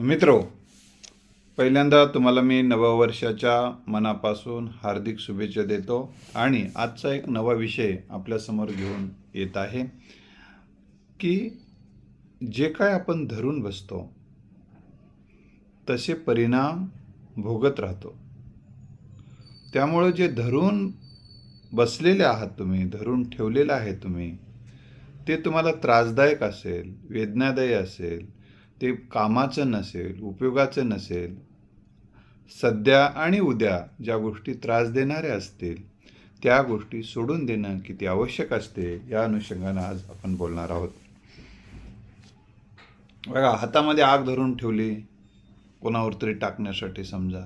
मित्रो पहिल्यांदा तुम्हाला मी नववर्षाच्या मनापासून हार्दिक शुभेच्छा देतो आणि आजचा एक नवा विषय आपल्यासमोर घेऊन येत आहे की जे काय आपण धरून बसतो तसे परिणाम भोगत राहतो. त्यामुळं जे धरून बसलेले आहात तुम्ही धरून ठेवलेलं आहे तुम्ही ते तुम्हाला त्रासदायक असेल वेदनादायी असेल ते कामाचं नसेल उपयोगाचं नसेल सध्या आणि उद्या ज्या गोष्टी त्रास देणाऱ्या असतील त्या गोष्टी सोडून देणं किती आवश्यक असते या अनुषंगानं आज आपण बोलणार आहोत. बघा हातामध्ये आग धरून ठेवली कोणावर तरी टाकण्यासाठी समजा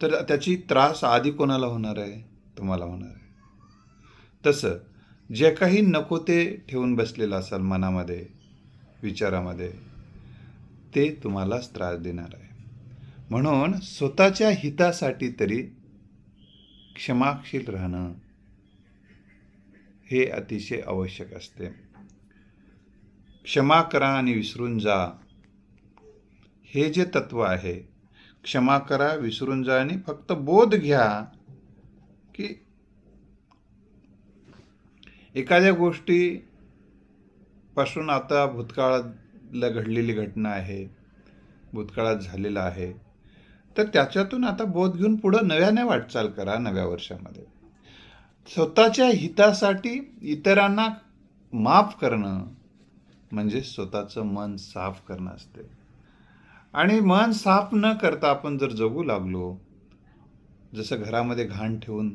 तर त्याची त्रास आधी कोणाला होणार आहे? तुम्हाला होणार आहे. तसं जे काही नको ते ठेवून बसलेलं असाल मनामध्ये विचारामध्ये ते तुम्हालाच त्रास देणार आहे. म्हणून स्वतःच्या हितासाठी तरी क्षमाशील राहणं हे अतिशय आवश्यक असते. क्षमा करा आणि विसरून जा. हे जे तत्व आहे क्षमा करा विसरून जा आणि फक्त बोध घ्या की एखाद्या गोष्टीपासून आता भूतकाळातला घडलेली घटना आहे भूतकाळात झालेला आहे तर त्याच्यातून आता बोध घेऊन पुढं नव्याने वाटचाल करा नव्या वर्षामध्ये. स्वतःच्या हितासाठी इतरांना माफ करणं म्हणजे स्वतःचं मन साफ करणं असते. आणि मन साफ न करता आपण जर जगू लागलो जसं घरामध्ये घाण ठेवून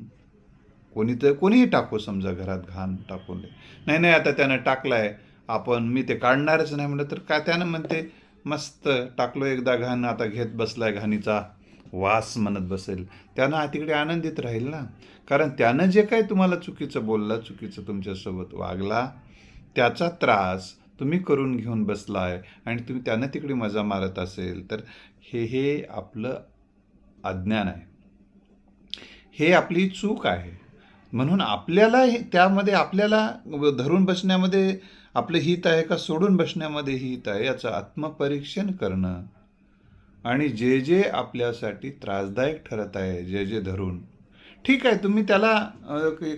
कोणी तर कोणीही टाकू समजा घरात घाण टाकून नाही नाही आता त्यानं टाकलाय. आपण मी ते काढणारच नाही म्हणलं तर काय त्यानं म्हणते मस्त टाकलो एकदा घाण आता घेत बसलाय घाणीचा वास म्हणत बसेल. त्यानं तिकडे आनंदित राहील ना. कारण त्यानं जे काही तुम्हाला चुकीचं बोललं चुकीचं तुमच्यासोबत वागला त्याचा त्रास तुम्ही करून घेऊन बसलाय आणि तुम्ही त्यानं तिकडे मजा मारत असेल तर हे हे आपलं अज्ञान आहे. हे आपली चूक आहे. म्हणून आपल्याला हे त्यामध्ये आपल्याला धरून बसण्यामध्ये आपलं हित आहे का सोडून बसण्यामध्ये हित आहे याचं आत्मपरीक्षण करणं. आणि जे जे आपल्यासाठी त्रासदायक ठरत आहे जे जे धरून. ठीक आहे तुम्ही त्याला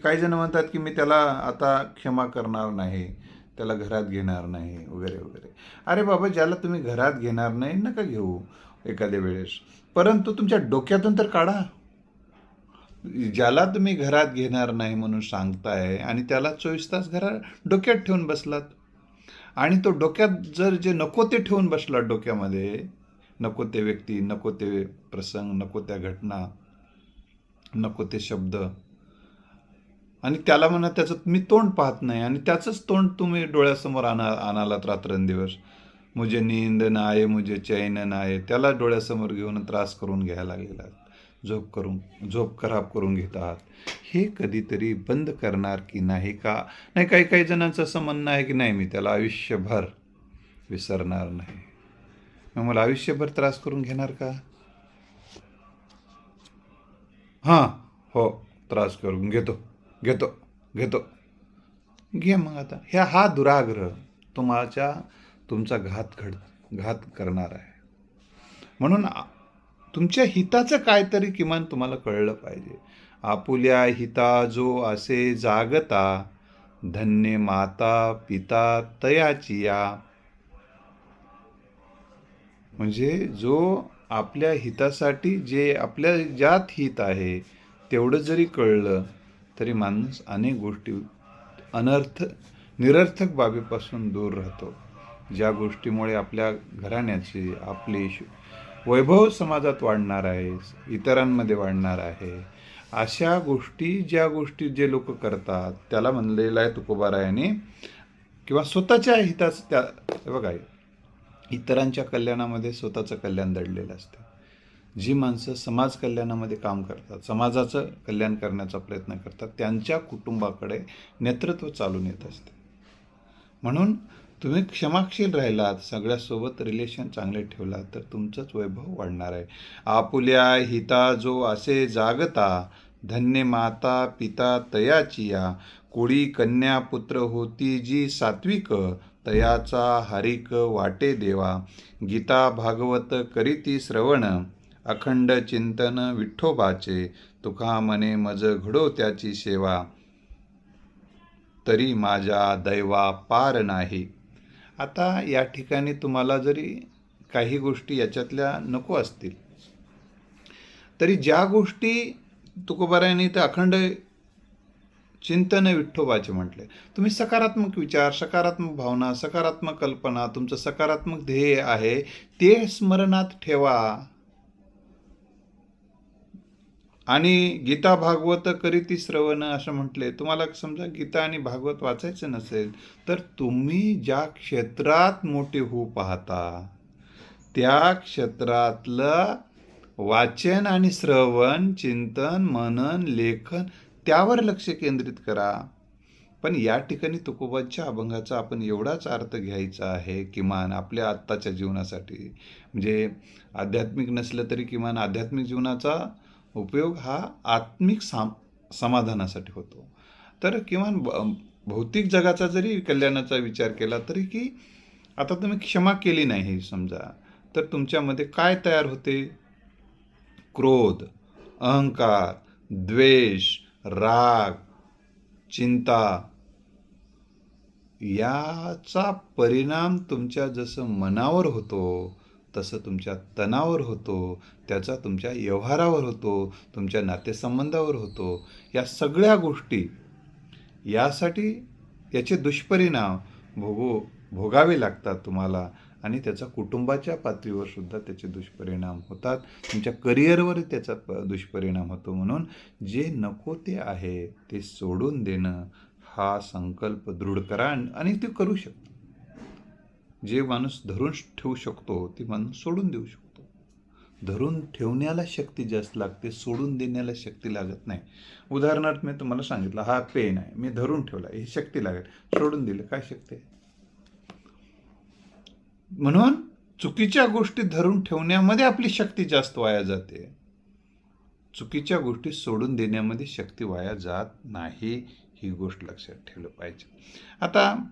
काही जण म्हणतात की मी त्याला आता क्षमा करणार नाही त्याला घरात घेणार नाही वगैरे वगैरे. अरे बाबा ज्याला तुम्ही घरात घेणार नाही नका घेऊ एखाद्या वेळेस. परंतु तुमच्या डोक्यातून तर काढा. ज्याला तुम्ही घरात घेणार नाही म्हणून सांगताय आणि त्याला चोवीस तास घरात डोक्यात ठेवून बसलात. आणि तो डोक्यात जर जे नको ते ठेवून बसला डोक्यामध्ये नको ते व्यक्ती नको ते प्रसंग नको त्या घटना नको ते शब्द आणि त्याला म्हणा त्याचं मी तोंड पाहत नाही आणि त्याचंच तोंड तुम्ही डोळ्यासमोर आणा आणालात रात्रंदिवस. मुझे नींद आहे मुझे चैन ना आहे त्याला डोळ्यासमोर घेऊन त्रास करून घ्यायला गेलात झोप करून झोप खराब करून घेतात. हे कधीतरी बंद करणार की नाही का? नाही काही काही जणांचं असं म्हणणं आहे की नाही मी त्याला आयुष्यभर विसरणार नाही. मग मला आयुष्यभर त्रास करून घेणार का? हां हो त्रास करून घेतो घेतो घेतो. घे मग आता. ह्या हा दुराग्रह तुमच्या तुमचा घात घड घात करणार आहे. म्हणून तुमच्या हिताचं काहीतरी किमान तुम्हाला कळलं पाहिजे. आपुल्या हिता जो असे जागता धन्य माता पिता तयाची या. म्हणजे जो आपल्या हितासाठी जे आपल्या ज्यात हित आहे तेवढं जरी कळलं तरी माणूस अनेक गोष्टी अनर्थ निरर्थक बाबीपासून दूर राहतो. ज्या गोष्टीमुळे आपल्या घराण्याची आपली श- वैभव समाजात वाढणार आहे इतरांमध्ये वाढणार आहे. अशा गोष्टी ज्या गोष्टी जे लोक करतात त्याला म्हणलेलं आहे तुकोबारायाने किंवा स्वतःच्या हिताच त्या बघा इतरांच्या कल्याणामध्ये स्वतःचं कल्याण दडलेलं असतं. जी माणसं समाज कल्याणामध्ये काम करतात समाजाचं कल्याण करण्याचा प्रयत्न करतात त्यांच्या कुटुंबाकडे नेतृत्व चालून येत असते. म्हणून तुम्ही क्षमाशील राहिलात सगळ्यासोबत रिलेशन चांगले ठेवलात तर तुमचंच वैभव वाढणार आहे. आपुल्या हिता जो असे जागता धन्य माता पिता तयाचिया कोळी कन्या पुत्र होती जी सात्विक तयाचा हरिक वाटे देवा. गीता भागवत करीती श्रवण अखंड चिंतन विठ्ठोबाचे तुका मने मज घडो त्याची सेवा. तरी माझ्या दैवा पार नाही. आता या ठिकाणी तुम्हाला जरी काही गोष्टी याच्यातल्या नको असतील तरी ज्या गोष्टी तुकोबारायांनी तर अखंड चिंतन विठ्ठोबाचे म्हटले तुम्ही सकारात्मक विचार सकारात्मक भावना सकारात्मक कल्पना तुमचं सकारात्मक ध्येय आहे ते स्मरणात ठेवा. आणि गीता भागवत करीती श्रवण असं म्हटले तुम्हाला समजा गीता आणि भागवत वाचायचं नसेल तर तुम्ही ज्या क्षेत्रात मोठे होऊ पाहता त्या क्षेत्रातलं वाचन आणि श्रवण चिंतन मनन लेखन त्यावर लक्ष केंद्रित करा. पण या ठिकाणी तुकोबाच्या अभंगाचा आपण एवढाच अर्थ घ्यायचा आहे किमान आपल्या आत्ताच्या जीवनासाठी. म्हणजे आध्यात्मिक नसलं तरी किमान आध्यात्मिक जीवनाचा उपयोग हा आत्मिक साम समाधानासाठी होतो. तर किमान भौतिक जगाचा जरी कल्याणाचा विचार केला तरी की आता तुम्ही क्षमा केली नाही समजा तर तुमच्यामध्ये काय तयार होते? क्रोध अहंकार द्वेष राग चिंता याचा परिणाम तुमच्या जसं मनावर होतो तसं तुमच्या तणावर होतो त्याचा तुमच्या व्यवहारावर होतो तुमच्या नातेसंबंधावर होतो. या सगळ्या गोष्टी यासाठी याचे दुष्परिणाम भोगू भोगावे लागतात तुम्हाला आणि त्याचा कुटुंबाच्या पातळीवर सुद्धा त्याचे दुष्परिणाम होतात. तुमच्या करिअरवर त्याचा प- दुष्परिणाम होतो म्हणून जे नको ते आहे ते सोडून देणं हा संकल्प दृढ करा आणि आणि ते करू शकतो. जे माणूस धरून ठेवू शकतो ते माणूस सोडून देऊ शकतो. धरून ठेवण्याला शक्ती जास्त लागते सोडून देण्याला शक्ती लागत नाही. उदाहरणार्थ मी तुम्हाला सांगितलं हा पेन आहे मी धरून ठेवला ही शक्ती लागेल. सोडून दिलं काय शक्ती आहे? म्हणून चुकीच्या गोष्टी धरून ठेवण्यामध्ये आपली शक्ती जास्त वाया जाते. चुकीच्या गोष्टी सोडून देण्यामध्ये शक्ती वाया जात नाही ही गोष्ट लक्षात ठेवलं पाहिजे. आता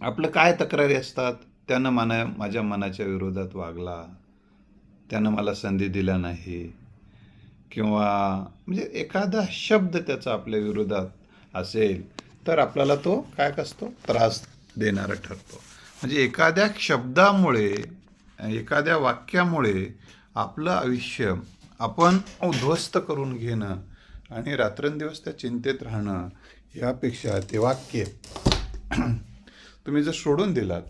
आपलं काय तक्रारी असतात? त्यानं मना माझ्या मनाच्या विरोधात वागला. त्यानं मला संधी दिला नाही. किंवा म्हणजे एखादा शब्द त्याचा आपल्या विरोधात असेल तर आपल्याला तो काय असतो त्रास देणारा ठरतो. म्हणजे एखाद्या शब्दामुळे एखाद्या वाक्यामुळे आपलं आयुष्य आपण उद्ध्वस्त करून घेणं आणि रात्रंदिवस त्या चिंतेत राहणं यापेक्षा ते वाक्य तुम्ही जर सोडून दिलात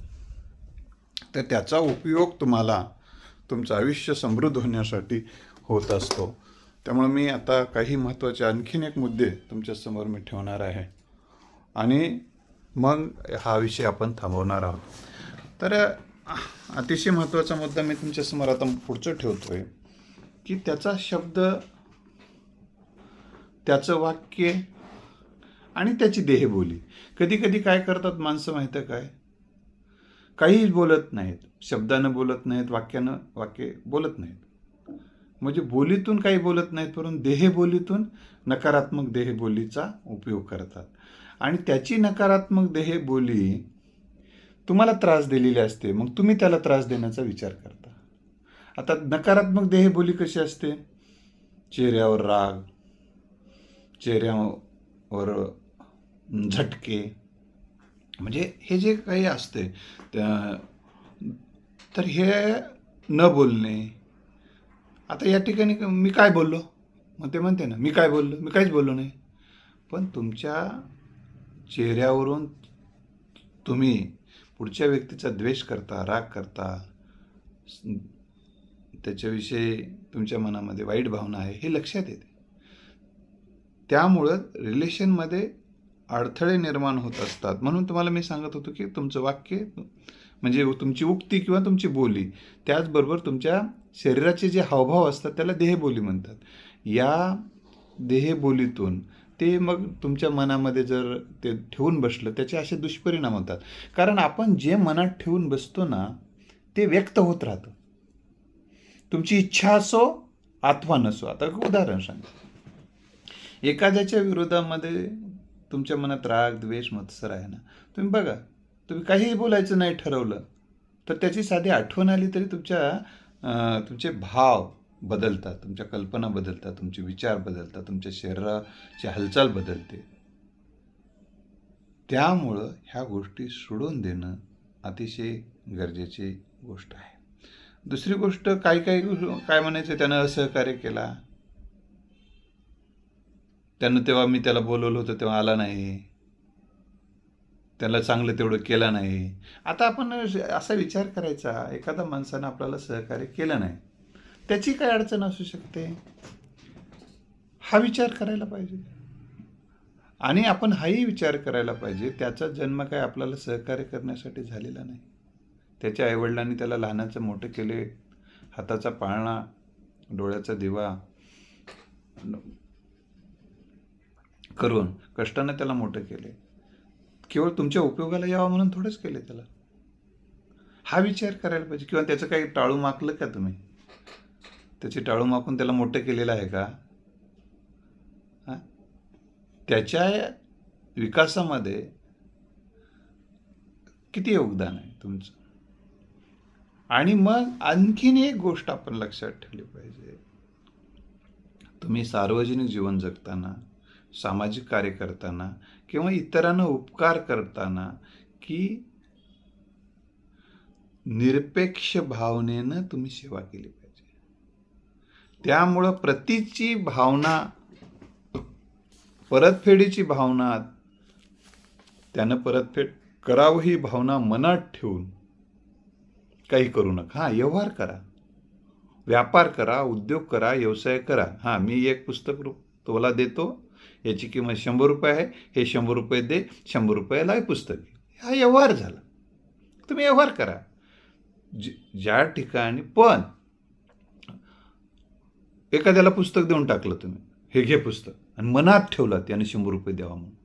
तर त्याचा उपयोग तुम्हाला तुमचं आयुष्य समृद्ध होण्यासाठी होत असतो. त्यामुळे मी आता काही महत्त्वाचे आणखीन एक मुद्दे तुमच्यासमोर मी ठेवणार आहे. आणि मग हा विषय आपण थांबवणार आहोत. तर अतिशय महत्त्वाचा मुद्दा मी तुमच्यासमोर आता पुढचं ठेवतो आहे की त्याचा शब्द त्याचं वाक्य आणि त्याची देहबोली. कधी कधी काय करतात माणसं माहितं काय? काहीच बोलत नाहीत. शब्दानं बोलत नाहीत वाक्यानं वाक्य बोलत नाहीत. म्हणजे बोलीतून काही बोलत नाहीत परंतु देहबोलीतून नकारात्मक देहबोलीचा उपयोग करतात. आणि त्याची नकारात्मक देहबोली तुम्हाला त्रास दिलेली असते मग तुम्ही त्याला त्रास देण्याचा विचार करता. आता नकारात्मक देहबोली कशी असते? चेहऱ्यावर राग चेहऱ्यावर झटके. म्हणजे हे जे काही असते तर हे न बोलणे. आता या ठिकाणी मी काय बोललो? मग ते म्हणते ना मी काय बोललो? मी काहीच बोललो नाही. पण तुमच्या चेहऱ्यावरून तुम्ही पुढच्या व्यक्तीचा द्वेष करता राग करता त्याच्याविषयी तुमच्या मनामध्ये वाईट भावना आहे हे लक्षात येते. त्यामुळं रिलेशनमध्ये अडथळे निर्माण होत असतात. म्हणून तुम्हाला मी सांगत होतो की तुमचं वाक्य म्हणजे तुमची उक्ती किंवा तुमची बोली त्याचबरोबर तुमच्या शरीराचे जे हावभाव असतात त्याला देहबोली म्हणतात. या देहबोलीतून ते मग तुमच्या मनामध्ये जर ते ठेवून बसलं त्याचे असे दुष्परिणाम होतात. कारण आपण जे मनात ठेवून बसतो ना ते व्यक्त होत राहतं. तुमची इच्छा असो अथवा नसो. आता उदाहरण सांगा एखाद्याच्या विरोधामध्ये तुमच्या मनात राग द्वेष मत्सर आहे ना? तुम्ही बघा तुम्ही काहीही बोलायचं नाही ठरवलं तर त्याची साधी आठवण आली तरी तुमच्या तुमचे भाव बदलतात तुमच्या कल्पना बदलतात तुमचे विचार बदलतात तुमच्या शरीराची हालचाल बदलते. त्यामुळं ह्या गोष्टी सोडून देणं अतिशय गरजेची गोष्ट आहे. दुसरी गोष्ट काही काही काय म्हणायचं त्यानं असहकार्य केला त्यानं तेव्हा मी त्याला बोलवलं होतं तेव्हा आला नाही. त्याला चांगलं तेवढं केलं नाही. आता आपण असा विचार करायचा एखादा माणसानं आपल्याला सहकार्य केलं नाही त्याची काय अडचण असू शकते? हा विचार करायला पाहिजे. आणि आपण हाही विचार करायला पाहिजे त्याचा जन्म काय आपल्याला सहकार्य करण्यासाठी झालेला नाही. त्याच्या आईवडिलांनी त्याला लहानाचं मोठं केले हाताचा पाळणा डोळ्याचा दिवा करून कष्टानं त्याला मोठं केले. केवळ तुमच्या उपयोगाला यावं म्हणून थोडंच केले त्याला. हा विचार करायला पाहिजे. किंवा त्याचं काही टाळू माकलं का तुम्ही? त्याची टाळू माकून त्याला मोठं केलेलं आहे का? हा? त्याच्या विकासामध्ये किती योगदान आहे तुमचं? आणि मग आणखीन एक गोष्ट आपण लक्षात ठेवली पाहिजे. तुम्ही सार्वजनिक जीवन जगताना सामाजिक कार्य करताना किंवा इतरांना उपकार करताना की निरपेक्ष भावनेनं तुम्ही सेवा केली पाहिजे. त्यामुळं प्रतीची भावना परतफेडीची भावना त्यानं परतफेड करावं ही भावना मनात ठेवून काही करू नका. हां व्यवहार करा. व्यापार करा उद्योग करा व्यवसाय करा. हां मी एक पुस्तक रूप तुला देतो. याची किंमत शंभर रुपये आहे. हे शंभर रुपये दे शंभर रुपयाला हे पुस्तक हा व्यवहार झाला. तुम्ही व्यवहार करा. ज- ज्या ठिकाणी पण एखाद्याला पुस्तक देऊन टाकलं तुम्ही. हे घे पुस्तक. आणि मनात ठेवलं त्याने शंभर रुपये द्यावा म्हणून.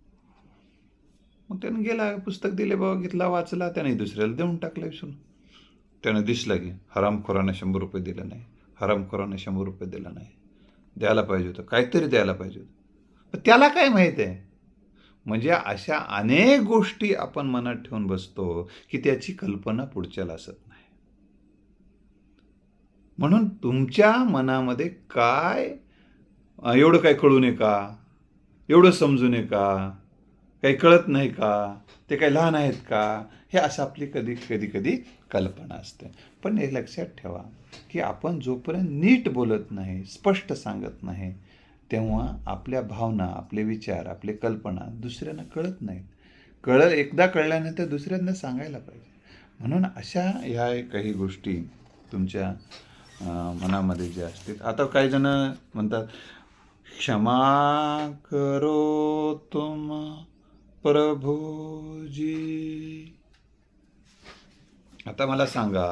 मग त्याने गेला पुस्तक दिले बाबा घेतला वाचला. त्याने दुसऱ्याला देऊन टाकलं विसरून. त्यानं दिसलं की हरामखोरांना शंभर रुपये दिलं नाही. हरामखोरांना शंभर रुपये दिला नाही. द्यायला पाहिजे होतं. काहीतरी द्यायला पाहिजे होतं. त्याला काय माहीत आहे? म्हणजे अशा अनेक गोष्टी आपण मनात ठेवून बसतो की त्याची कल्पना पुढच्याला असत नाही. म्हणून तुमच्या मनामध्ये काय एवढं काय कळू नये का? एवढं समजू नये का? काही कळत नाही का? ते काही लहान आहेत का? हे असं आपली कधी कधी कधी कल्पना असते. पण हे लक्षात ठेवा की आपण जोपर्यंत नीट बोलत नाही स्पष्ट सांगत नाही तेव्हा आपल्या भावना आपले विचार आपले कल्पना दुसऱ्यांना कळत नाहीत. कळ एकदा कळल्यानंतर दुसऱ्यांना सांगायला पाहिजे. म्हणून अशा ह्या काही गोष्टी तुमच्या मनामध्ये ज्या असतील. आता काही जण म्हणतात क्षमा करो तुम प्रभूजी आता मला सांगा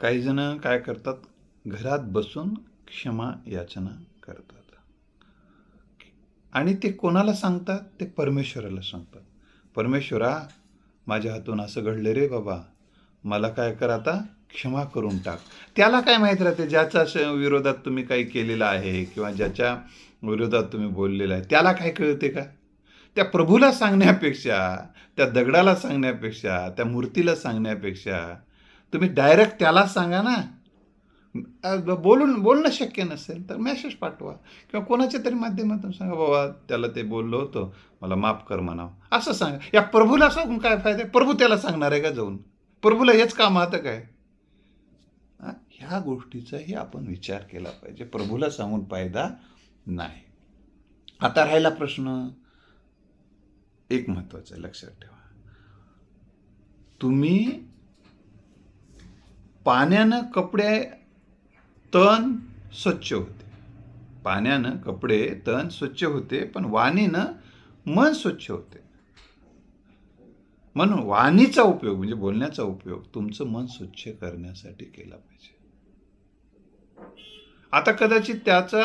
काही जण काय करतात घरात बसून क्षमा याचना करतात. आणि ते कोणाला सांगतात? ते परमेश्वराला सांगतात. परमेश्वरा माझ्या हातून असं घडलं रे बाबा. मला काय कर आता? क्षमा करून टाक. त्याला काय माहीत राहते? ज्याच्या विरोधात तुम्ही काही केलेलं आहे किंवा ज्याच्या विरोधात तुम्ही बोललेलं आहे त्याला काय कळते का? त्या प्रभूला सांगण्यापेक्षा त्या दगडाला सांगण्यापेक्षा त्या मूर्तीला सांगण्यापेक्षा तुम्ही डायरेक्ट त्याला सांगा ना. बोलून बोलणं शक्य नसेल तर मेसेज पाठवा. किंवा कोणाच्या तरी माध्यमातून सांगा बाबा त्याला ते बोललो होतं मला माफ कर म्हणावं. असं सांगा. या प्रभूला सांगून काय फायदा आहे? प्रभू त्याला सांगणार आहे का जाऊन? प्रभूला हेच काम आता काय? ह्या गोष्टीचाही आपण विचार केला पाहिजे. प्रभूला सांगून फायदा नाही. आता राहिला प्रश्न. एक महत्त्वाचा आहे, लक्षात ठेवा. तुम्ही पाण्यानं कपडे तण स्वच्छ होते. पाण्यानं कपडे तण स्वच्छ होते पण वाणीनं मन स्वच्छ होते. म्हणून वाणीचा उपयोग म्हणजे बोलण्याचा उपयोग तुमचं मन स्वच्छ करण्यासाठी केला पाहिजे. आता कदाचित त्याचा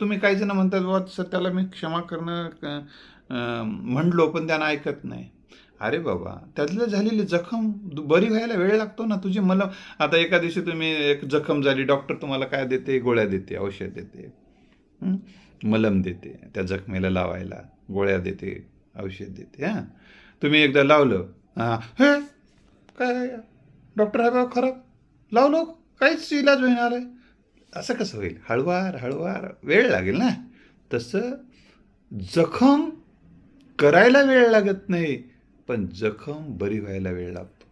तुम्ही काही जण म्हणतात बाबा सर त्याला मी क्षमा करणं म्हणलो पण त्यानं ऐकत नाही. अरे बाबा त्यातलं झालेली जखम दु- बरी व्हायला वेळ लागतो ना? तुझी मला आता एका दिवशी तुम्ही एक जखम झाली डॉक्टर तुम्हाला काय देते? गोळ्या देते औषध देते. मलम देते त्या जखमेला लावायला गोळ्या देते औषध देते हां? तुम्ही एकदा लावलं हां हे काय डॉक्टर आहे बाबा खराब लावलो काहीच इलाज होणार आहे असं कसं होईल? हळवार हळवार वेळ लागेल ना? तसं जखम करायला वेळ लागत नाही. पण जखम बरी व्हायला वेळ लागतो.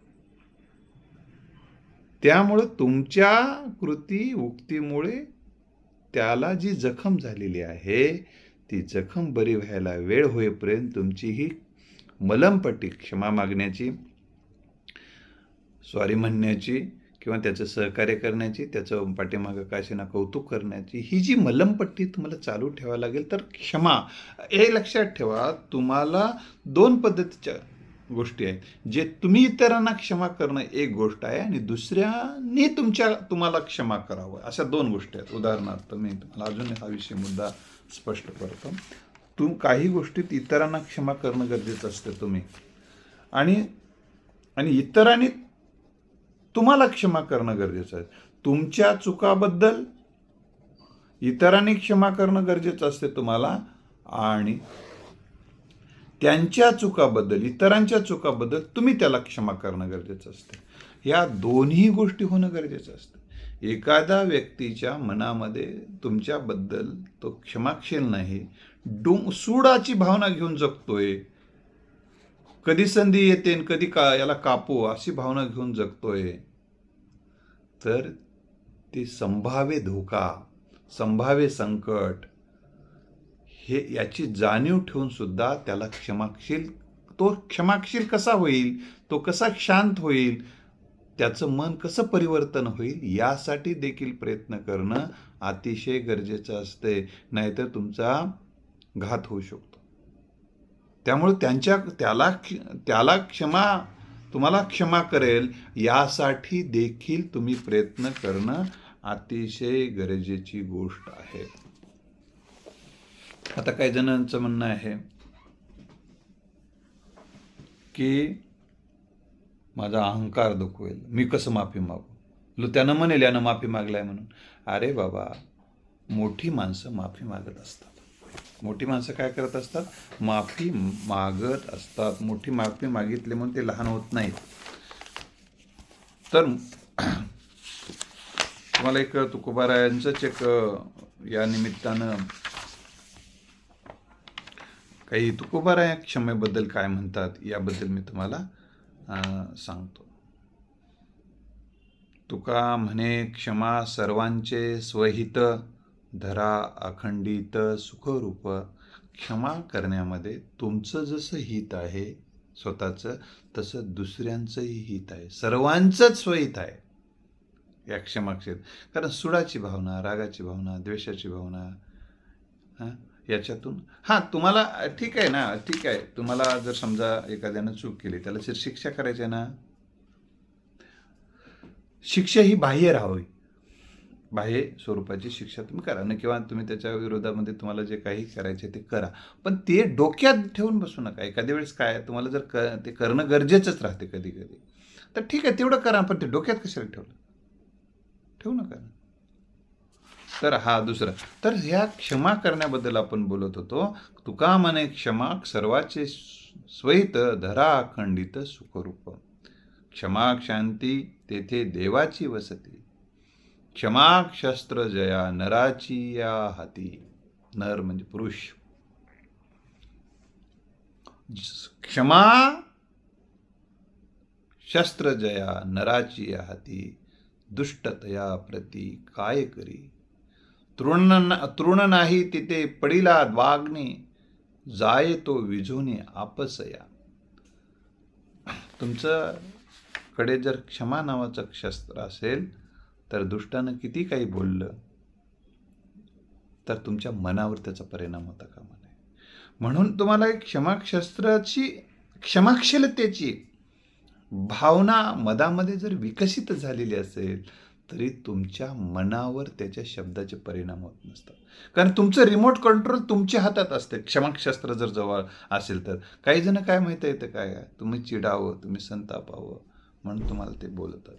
त्यामुळं तुमच्या कृती उक्तीमुळे त्याला जी जखम झालेली आहे ती जखम बरी व्हायला वेळ होईपर्यंत तुमची ही मलमपट्टी क्षमा मागण्याची सॉरी म्हणण्याची किंवा त्याचं सहकार्य करण्याची त्याचं पाठीमागं काशीना कौतुक करण्याची ही जी मलमपट्टी तुम्हाला चालू ठेवावी लागेल तर क्षमा. हे लक्षात ठेवा तुम्हाला दोन पद्धतीच्या गोष्टी आहेत. जे तुम्ही इतरांना क्षमा करणं एक गोष्ट आहे आणि दुसऱ्याने तुमच्या तुम्हाला क्षमा करावं. अशा दोन गोष्टी आहेत. उदाहरणार्थ मी तुम्हाला अजून हा विषय मुद्दा स्पष्ट करतो. तुम काही गोष्टीत इतरांना क्षमा करणं गरजेचं असतं तुम्ही. आणि आणि इतरांनी तुम्हाला क्षमा करणं गरजेचं आहे. तुमच्या चुकाबद्दल इतरांनी क्षमा करणं गरजेचं असते तुम्हाला आणि त्यांच्या चुकाबद्दल इतरांच्या चुकाबद्दल तुम्ही त्याला क्षमा करणं गरजेचं असतं. या दोन्ही गोष्टी होणं गरजेचं असतं. एखाद्या व्यक्तीच्या मनामध्ये तुमच्याबद्दल तो क्षमाशील नाही डोंग सूडाची भावना घेऊन जगतोय. कधी संधी येते आणि कधी का याला कापू अशी भावना घेऊन जगतोय. तर ते संभाव्य धोका संभाव्य संकट हे याची जाणीव ठेवून सुद्धा त्याला क्षमाशील तो क्षमाशील कसा होईल? तो कसा शांत होईल? त्याचं मन कसं परिवर्तन होईल? यासाठी देखील प्रयत्न करणं अतिशय गरजेचं असते नाहीतर तुमचा घात होऊ शकतो. त्यामुळे त्यांच्या त्याला त्याला क्षमा तुम्हाला क्षमा करेल. यासाठी देखील तुम्ही प्रयत्न करणं अतिशय गरजेची गोष्ट आहे. आता काही जणांचं म्हणणं आहे की माझा अहंकार दुखवेल. मी कसं माफी मागू? लो त्यानं म्हणेल यानं माफी मागलाय म्हणून. अरे बाबा मोठी माणसं माफी मागत असतात. मोठी माणसं काय करत असतात? माफी मागत असतात. मोठी माफी मागितली म्हणून ते लहान होत नाहीत. तर तुम्हाला एक तुकोबारायांचंच एक या निमित्तानं काही तुकोबाराया क्षमेबद्दल काय म्हणतात याबद्दल मी तुम्हाला सांगतो. तुका म्हणे क्षमा सर्वांचे स्वहित धरा अखंडित सुखरूप. क्षमा करण्यामध्ये तुमचं जसं हित आहे स्वतःचं तसं दुसऱ्यांचंही हित आहे. सर्वांचंच स्वहित आहे. या क्षमाक्षेत. कारण सुडाची भावना रागाची भावना द्वेषाची भावना हां याच्यातून. हां तुम्हाला ठीक आहे ना ठीक आहे. तुम्हाला जर समजा एखाद्यानं चूक केली त्याला शिक्षा करायची आहे ना शिक्षा ही बाह्य राहावी. बाह्य स्वरूपाची शिक्षा तुम्ही करा. ना किंवा तुम्ही त्याच्या विरोधामध्ये तुम्हाला जे काही करायचे ते करा. पण ते डोक्यात ठेवून बसू नका. एखाद्या वेळेस काय तुम्हाला जर क ते करणं गरजेचंच राहते कधी कधी तर ठीक आहे तेवढं करा पण ते डोक्यात कशाला ठेवलं? ठेवू नका. तर हा दुसरा. तर ह्या क्षमा करण्याबद्दल आपण बोलत होतो. तुका म्हणे क्षमा सर्वाचे स्वहित धरा अखंडित सुखरूप. क्षमा शांती तेथे देवाची वसती. क्षमा शस्त्र जया नराची या हाती. नर म्हणजे पुरुष. क्षमा शस्त्र जया नराची या हाती. दुष्टतया प्रती काय करी? तृण तृण नाही तिथे पडिला वागणे जाय तो विझोने आपसया. तुमचं कडे जर क्षमा नावाचं शस्त्र असेल तर दुष्टानं किती काही बोललं तर तुमच्या मनावर त्याचा परिणाम होता का नये म्हणून तुम्हाला एक क्षमाशस्त्राची क्षमाक्षीलतेची भावना मधामध्ये जर विकसित झालेली असेल तरी तुमच्या मनावर त्याच्या शब्दाचे परिणाम होत नसतात. कारण तुमचं रिमोट कंट्रोल तुमच्या हातात असते. क्षमाक्षस्त्र जर जवळ असेल तर. काही जण काय माहिती येतं काय? तुम्ही चिडावं तुम्ही संतापावं म्हणून तुम्हाला ते बोलतात.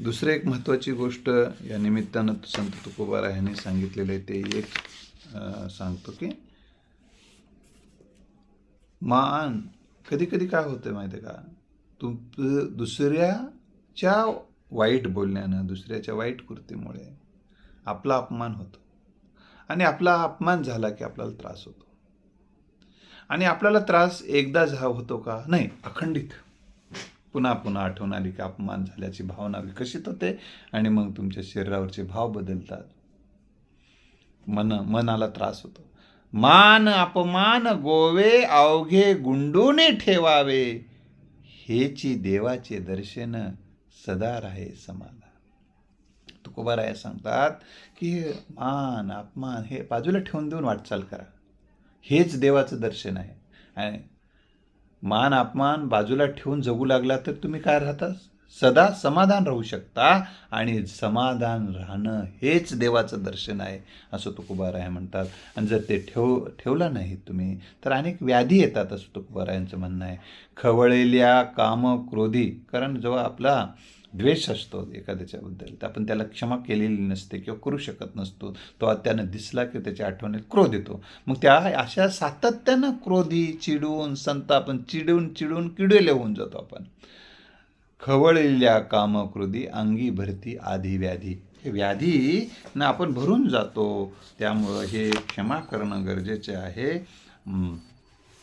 दुसरी एक महत्त्वाची गोष्ट या निमित्तानं संत तुकोबारा यांनी सांगितलेलं आहे. ते एक सांगतो की मान कधी कधी काय होतं माहिती आहे का? तुम दुसऱ्याच्या वाईट बोलण्यानं दुसऱ्याच्या वाईट कृतीमुळे आपला अपमान होतो. आणि आपला अपमान झाला की आपल्याला त्रास होतो. आणि आपल्याला त्रास एकदा झा होतो का? नाही अखंडित. पुन्हा पुन्हा आठवण आली की अपमान झाल्याची भावना विकसित होते आणि मग तुमच्या शरीरावरचे भाव बदलतात. मन मनाला त्रास होतो. मान अपमान गोवे अवघे गुंडूने ठेवावे. हेची देवाचे दर्शन सदा राहे समाधान. तुकोबाराया सांगतात की मान अपमान हे बाजूला ठेवून देऊन वाटचाल करा. हेच देवाचं दर्शन आहे. आणि मान अपमान बाजूला ठेवून जगू लागला तर तुम्ही काय राहतास? सदा समाधान राहू शकता आणि समाधान राहणं हेच देवाचं दर्शन आहे असं तुकोबाराय म्हणतात. आणि जर ते ठेव ठेवलं नाही तुम्ही तर अनेक व्याधी येतात असं तुकोबारायांचं म्हणणं आहे. खवळलेल्या काम क्रोधी कारण जेव्हा आपला द्वेष असतो एखाद्याच्याबद्दल तर आपण त्याला क्षमा केलेली नसते किंवा करू शकत नसतो तो त्यानं दिसला की त्याच्या आठवणीत क्रोध येतो. मग त्या अशा सातत्यानं क्रोधी चिडून संतापन चिडून चिडून किडेले होऊन जातो आपण. खवळलेल्या कामक्रोधी अंगी भरती आधी व्याधी. हे व्याधी ना आपण भरून जातो. त्यामुळं हे क्षमा करणं गरजेचे आहे.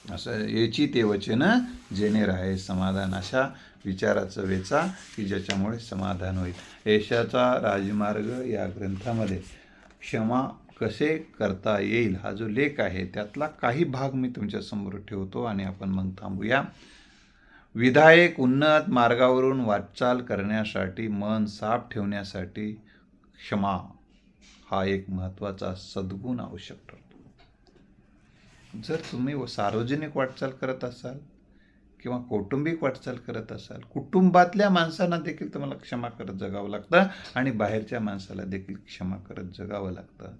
असं याची ते वचन जेणे राहे समाधान. अशा विचाराचं वेचा की ज्याच्यामुळे समाधान होईल. यशाचा राजमार्ग या ग्रंथामध्ये क्षमा कसे करता येईल हा जो लेख आहे त्यातला काही भाग मी तुमच्यासमोर ठेवतो आणि आपण मग थांबूया. विधायक उन्नत मार्गावरून वाटचाल करण्यासाठी मन साफ ठेवण्यासाठी क्षमा हा एक महत्त्वाचा सद्गुण आवश्यक ठरतो. जर तुम्ही सार्वजनिक वाटचाल करत असाल किंवा कौटुंबिक वाटचाल करत असाल कुटुंबातल्या माणसांना देखील तुम्हाला क्षमा करत जगावं लागतं आणि बाहेरच्या माणसाला देखील क्षमा करत जगावं लागतं.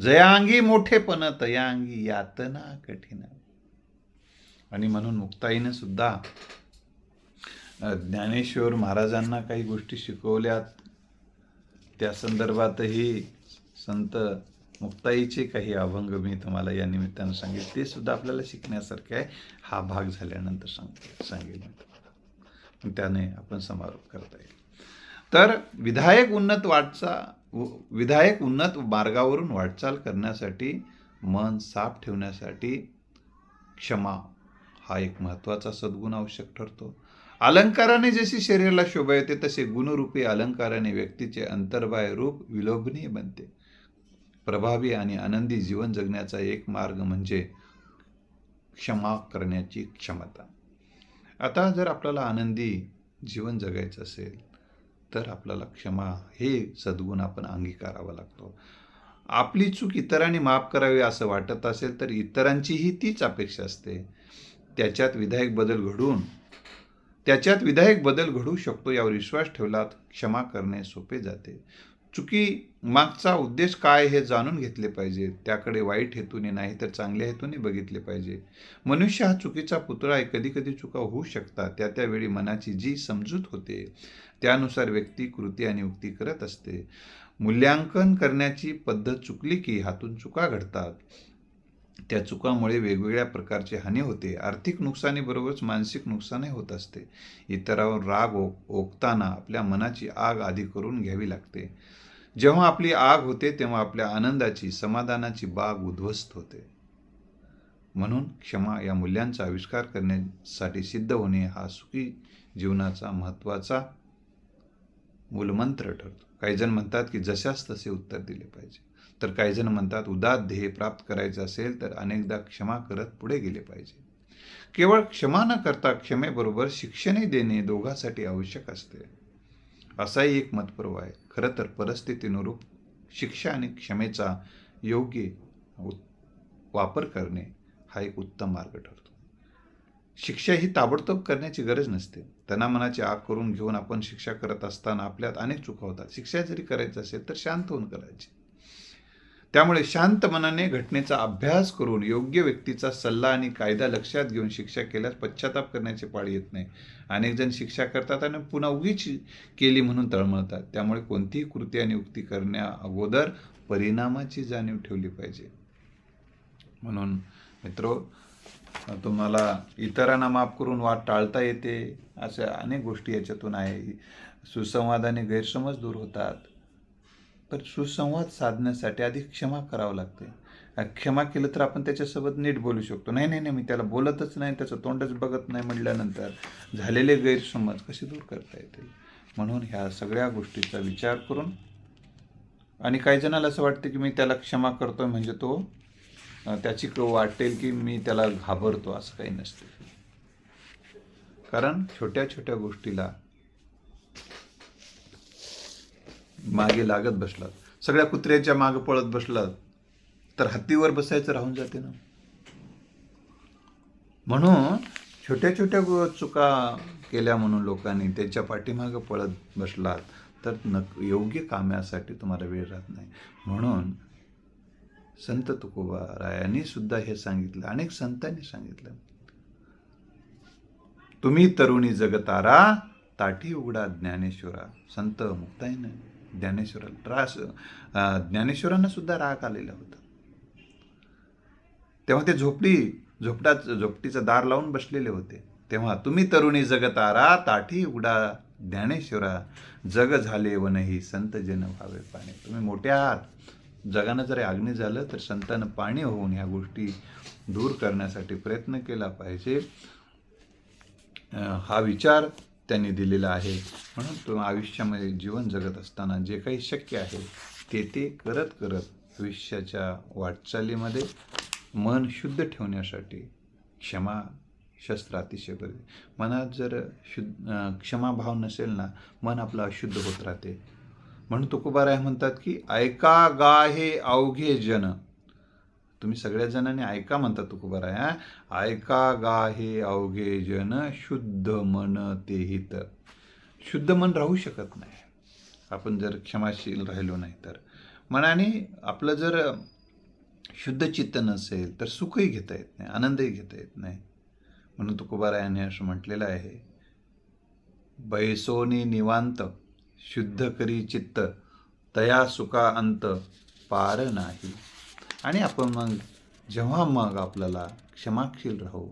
जया अंगी मोठेपण तयांगी यातना कठीण आणि म्हणून मुक्ताईनं सुद्धा ज्ञानेश्वर महाराजांना काही गोष्टी शिकवल्यात. त्या संदर्भातही संत मुक्ताईचे काही अभंग मी तुम्हाला या निमित्तानं सांगेल. ते सुद्धा आपल्याला शिकण्यासारखे आहे. हा भाग झाल्यानंतर सांग सांगेल मी तुम्हाला. त्याने आपण समारोप करता येईल. तर विधायक उन्नत वाटचा विधायक उन्नत मार्गावरून वाटचाल करण्यासाठी मन साफ ठेवण्यासाठी क्षमा हा एक महत्त्वाचा सद्गुण आवश्यक ठरतो. अलंकाराने जशी शरीराला शोभा येते तसे गुणरूपी अलंकाराने व्यक्तीचे अंतर्बाह्य रूप विलोभनीय बनते. प्रभावी आणि आनंदी जीवन जगण्याचा एक मार्ग म्हणजे क्षमा करण्याची क्षमता. आता जर आपल्याला आनंदी जीवन जगायचं असेल तर आपल्याला क्षमा हे सद्गुण आपण अंगीकारावा लागतो. आपली चूक इतरांनी माफ करावी असं वाटत असेल तर इतरांचीही तीच अपेक्षा असते. त्याच्यात विधायक बदल घडून त्याच्यात विधायक बदल घडू शकतो यावर विश्वास ठेवला क्षमा करणे सोपे जाते. चुकी मागचा उद्देश काय हे जाणून घेतले पाहिजे. त्याकडे वाईट हेतूने नाही तर चांगल्या हेतूने बघितले पाहिजे. मनुष्य हा चुकीचा पुतळा आहे. कधी कधी चुका होऊ शकतात. त्या त्यावेळी मनाची जी समजूत होते त्यानुसार व्यक्ती कृती आणि उक्ती करत असते. मूल्यांकन करण्याची पद्धत चुकली की हातून चुका घडतात. त्या चुकामुळे वेगवेगळ्या प्रकारची हानी होते. आर्थिक नुकसानीबरोबरच मानसिक नुकसानही होत असते. इतरावर राग ओ ओकताना आपल्या मनाची आग आधी करून घ्यावी लागते. जेव्हा आपली आग होते तेव्हा आपल्या आनंदाची समाधानाची बाग उद्ध्वस्त होते. म्हणून क्षमा या मूल्यांचा आविष्कार करण्यासाठी सिद्ध होणे हा सुखी जीवनाचा महत्त्वाचा मूलमंत्र ठरतो. काही जण म्हणतात की जशास तसे उत्तर दिले पाहिजे. तर काही जण म्हणतात उदात ध्येय प्राप्त करायचं असेल तर अनेकदा क्षमा करत पुढे गेले पाहिजे. केवळ क्षमा न करता क्षमेबरोबर शिक्षणही देणे दोघांसाठी आवश्यक असते. असाही एक मतपर्व आहे. खरं तर परिस्थितीनुरूप शिक्षा आणि क्षमेचा योग्य उत- वापर करणे हा एक उत्तम मार्ग ठरतो. शिक्षा ही ताबडतोब करण्याची गरज नसते. तनामनाची आग करून घेऊन आपण शिक्षा करत असताना आपल्यात अनेक चुका होतात. शिक्षा जरी करायची असेल तर शांत होऊन करायची. त्यामुळे शांत मनाने घटनेचा अभ्यास करून योग्य व्यक्तीचा सल्ला आणि कायदा लक्षात घेऊन शिक्षा केल्यास पश्चाताप करण्याची पाळी येत नाही. अनेक जण शिक्षा करतात आणि पुन्हा उगीच केली म्हणून तळमळतात. त्यामुळे कोणतीही कृती आणि युक्ती करण्या अगोदर परिणामाची जाणीव ठेवली पाहिजे. म्हणून मित्रो तुम्हाला इतरांना माफ करून वाद टाळता येते अशा अनेक गोष्टी याच्यातून आहे. सुसंवादाने गैरसमज दूर होतात. तर सुसंवाद साधण्यासाठी आधी क्षमा करावं लागते. क्षमा केलं तर आपण त्याच्यासोबत नीट बोलू शकतो. नाही नाही नाही मी त्याला बोलतच नाही त्याचं तोंडच बघत नाही म्हटल्यानंतर झालेले गैरसमज कसे दूर करता येतील? म्हणून ह्या सगळ्या गोष्टीचा विचार करून आणि काही जणाला असं वाटतं की मी त्याला क्षमा करतोय म्हणजे तो त्याची वाटेल की मी त्याला घाबरतो असं काही नसते. कारण छोट्या छोट्या गोष्टीला मागे लागत बसलात. सगळ्या कुत्र्याच्या मागे पळत बसलात. तर हत्तीवर बसायचं राहून जाते ना. म्हणून छोट्या छोट्या चुका केल्या म्हणून लोकांनी त्यांच्या पाठीमागं पळत बसलात. तर नक योग्य कामासाठी तुम्हाला वेळ राहत नाही. म्हणून संत तुकोबारायांनी सुद्धा हे सांगितलं. अनेक संतांनी सांगितलं. तुम्ही तरुणी जगतारा ताठी उघडा ज्ञानेश्वरा. संत मुक्ताईनं. ज्ञानेश्वराला. त्रास ज्ञानेश्वरांना सुद्धा राग आलेला होता. तेव्हा ते झोपडी झोपडाच झोपडीचं दार लावून बसलेले होते. तेव्हा तुम्ही तरुणी जगतारा ताठी उघडा ज्ञानेश्वरा जग झाले व नाही संत जन व्हावे पाणी. तुम्ही मोठ्या आहात. जगानं जर आग्नी झालं तर संतानं पाणी होऊन ह्या गोष्टी दूर करण्यासाठी प्रयत्न केला पाहिजे. हा विचार त्यांनी दिलेलं आहे. म्हणून तो आयुष्यामध्ये जीवन जगत असताना जे काही शक्य आहे ते ते करत करत आयुष्याच्या वाटचालीमध्ये मन शुद्ध ठेवण्यासाठी क्षमा शस्त्र अतिशय गरजे मनात जर शुद्ध क्षमाभाव नसेल ना मन आपलं अशुद्ध होत राहते. म्हणून तुकोबाराय म्हणतात की ऐका गा हे अवघे जन. तुम्ही सगळ्या जणांनी ऐका म्हणतात तुकोबाराय ऐका गा हे? अवघे जन शुद्ध मन ते हित शुद्ध मन राहू शकत नाही. आपण जर क्षमाशील राहिलो नाही तर. मनाने आपलं जर शुद्ध चित्त नसेल तर सुखही घेता येत नाही आनंदही घेता येत नाही. म्हणून तुकोबारायाने असं म्हटलेलं आहे. बैसोनी निवांत शुद्ध करी चित्त तया सुखा अंत पार नाही. आणि आपण मग जेव्हा मग आपल्याला क्षमाशील राहू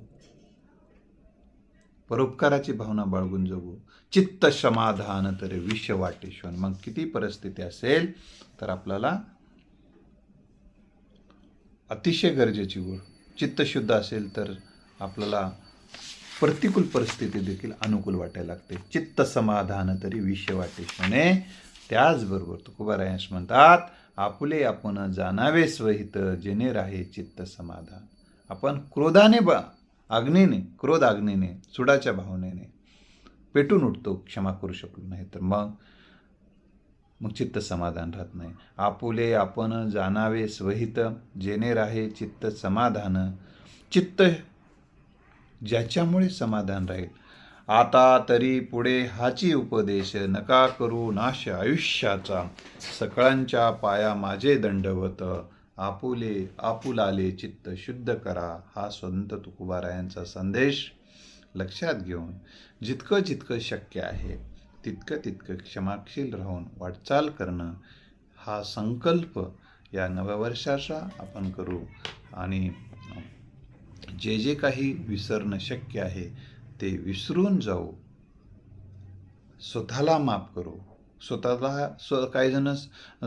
परोपकाराची भावना बाळगून जगू चित्त समाधान तरी विश्व वाटेश्वर मग किती परिस्थिती असेल तर आपल्याला अतिशय गरजेची गोष्ट चित्त शुद्ध असेल तर आपल्याला प्रतिकूल परिस्थिती देखील अनुकूल वाटायला लागते. चित्त समाधान तरी विश्व वाटेश्वने त्याचबरोबर तुकोबारायस म्हणतात आपले आपण जाणावे स्वहित जेणे राहे चित्त समाधान. आपण क्रोधाने बा अग्नीने क्रोध अग्नीने सुडाच्या भावनेने पेटून उठतो क्षमा करू शकलो नाही तर मग? मग चित्त समाधान राहत नाही. आपुले आपण जाणावे स्वहित जेणे राहे चित्त समाधान. चित्त ज्याच्यामुळे समाधान राहील आता तरी पुढे हाची उपदेश नका करू नाश आयुष्याचा. सकळांच्या पाया माझे दंडवत. आपुले आपुलाले चित्त शुद्ध करा. हा संत तुकोबारायांचा संदेश. लक्षात घेऊन जितकं जितकं शक्य आहे तितकं तितकं क्षमाशील राहून वाटचाल करणं हा संकल्प या नव्या वर्षाचा आपण करू. आणि जे जे काही विसरणं शक्य आहे ते विसरून जाऊ. स्वतःला माफ करू. स्वतःला स्व काही जण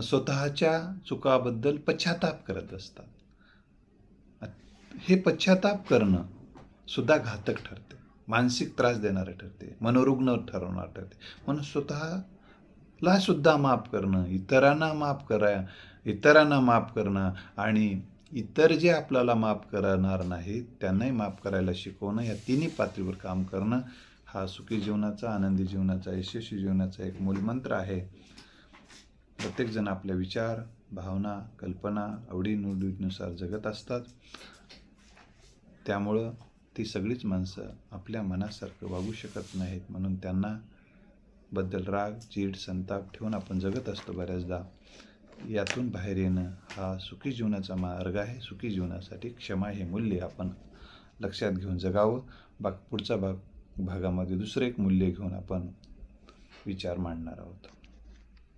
स्वतःच्या चुकाबद्दल पश्चाताप करत असतात. हे पश्चाताप करणं सुद्धा घातक ठरते. मानसिक त्रास देणारं ठरते. मनोरुग्ण ठरवणार ठरते. म्हणून स्वतःला सुद्धा माफ करणं इतरांना माफ करा इतरांना माफ करणं आणि इतर जे आपल्याला माफ करणार नाहीत त्यांनाही माफ करायला शिकवणं या तिन्ही पातळीवर काम करणं हा सुखी जीवनाचा आनंदी जीवनाचा यशस्वी जीवनाचा एक मूलमंत्र आहे. प्रत्येकजण आपले विचार भावना कल्पना आवडीनिवडीनुसार जगत असतात. त्यामुळं ती सगळीच माणसं आपल्या मनासारखं वागू शकत नाहीत म्हणून त्यांना बद्दल राग चीड संताप ठेवून आपण जगत असतो बऱ्याचदा. यातून बाहेर येणं हा सुखी जीवनाचा मार्ग आहे. सुखी जीवनासाठी क्षमा हे मूल्य आपण लक्षात घेऊन जगावं. बाग पुढचा भाग भागामध्ये दुसरं एक मूल्य घेऊन आपण विचार मांडणार आहोत.